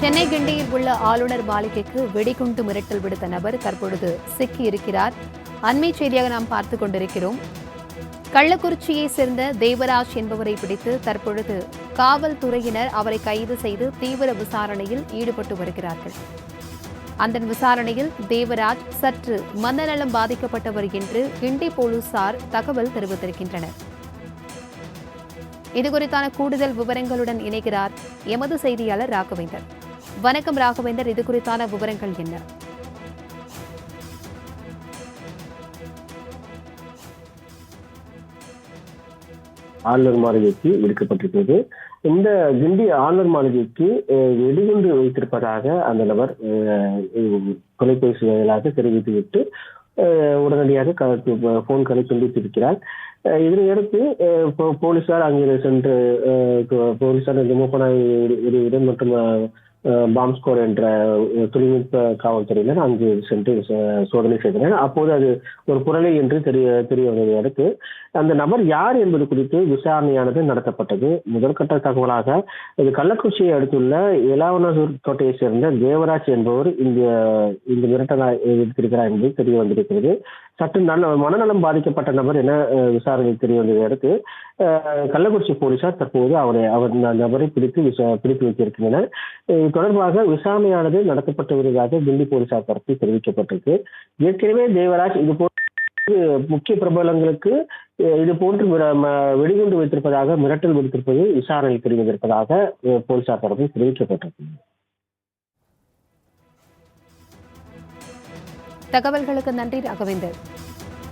சென்னை கிண்டியில் உள்ள ஆளுநர் மாளிகைக்கு வெடிகுண்டு மிரட்டல் விடுத்த நபர் தற்பொழுது சிக்கி இருக்கிறார். அண்மை செய்தியாக நாம் பார்த்துக் கொண்டிருக்கிறோம். கள்ளக்குறிச்சியை சேர்ந்த தேவராஜ் என்பவரை பிடித்து தற்பொழுது காவல்துறையினர் அவரை கைது செய்து தீவிர விசாரணையில் ஈடுபட்டு வருகிறார்கள். அந்த விசாரணையில் தேவராஜ் சற்று மனநலம் பாதிக்கப்பட்டவர் என்று கிண்டி போலீசார் தகவல் தெரிவித்திருக்கின்றனர். இதுகுறித்தான கூடுதல் விவரங்களுடன் இணைகிறார் எமது செய்தியாளர் ராகவேந்தன் வணக்கம் ராகவேந்தர் இது குறித்தான விவரங்கள் என்ன? ஆளுநர் மாளிகைக்கு விடுக்கப்பட்டிருக்கிறது. இந்த கிண்டி ஆளுநர் மாளிகைக்கு வெடிகுண்டு வைத்திருப்பதாக அந்த நபர் அஹ், தொலைபேசி வாயிலாக தெரிவித்துவிட்டு உடனடியாக போன்களை துண்டித்திருக்கிறார். அஹ், இதனையடுத்து போலீசார் அங்கே சென்று போலீசார் இந்த இடம் மற்றும் பாம்ஸ்கோர் என்ற தொழில்நுட்ப காவல்துறையினர் அங்கு சென்று சோதனை செய்தனர். அப்போது அது ஒரு குரலை என்று தெரிய தெரிய வந்ததை அடுத்து. அந்த நபர் யார் என்பது குறித்து விசாரணையானது நடத்தப்பட்டது. முதற்கட்ட தகவலாக இது கள்ளக்குறிச்சியை அடுத்துள்ள இலாவனூர் கோட்டையை சேர்ந்த தேவராஜ் என்பவர் இந்த இந்த மிரட்டலா எடுத்திருக்கிறார் என்பது தெரிய வந்திருக்கிறது. சற்று நல்ல மனநலம் பாதிக்கப்பட்ட நபர் என விசாரணை தெரிய வந்ததை அடுத்து கள்ளக்குறிச்சி போலீசார் தற்போது அவரை அவர் அந்த நபரை பிடித்து விசா பிடித்து வைத்திருக்கின்றனர். இது தொடர்பாக விசாரணையானது நடத்தப்பட்டு வருவதாக தில்லி போலீசார் தரப்பில் தெரிவிக்கப்பட்டிருக்கு. ஏற்கனவே தேவராஜ் இது போன்ற முக்கிய பிரபலங்களுக்கு இது போன்று வெடிகுண்டு வைத்திருப்பதாக மிரட்டல் விடுத்திருப்பது விசாரணை தெரிவதிருப்பதாக போலீசார் தரப்பில் தெரிவிக்கப்பட்டிருக்கிறது. தகவல்களுக்கு நன்றி ராகவேந்தர்.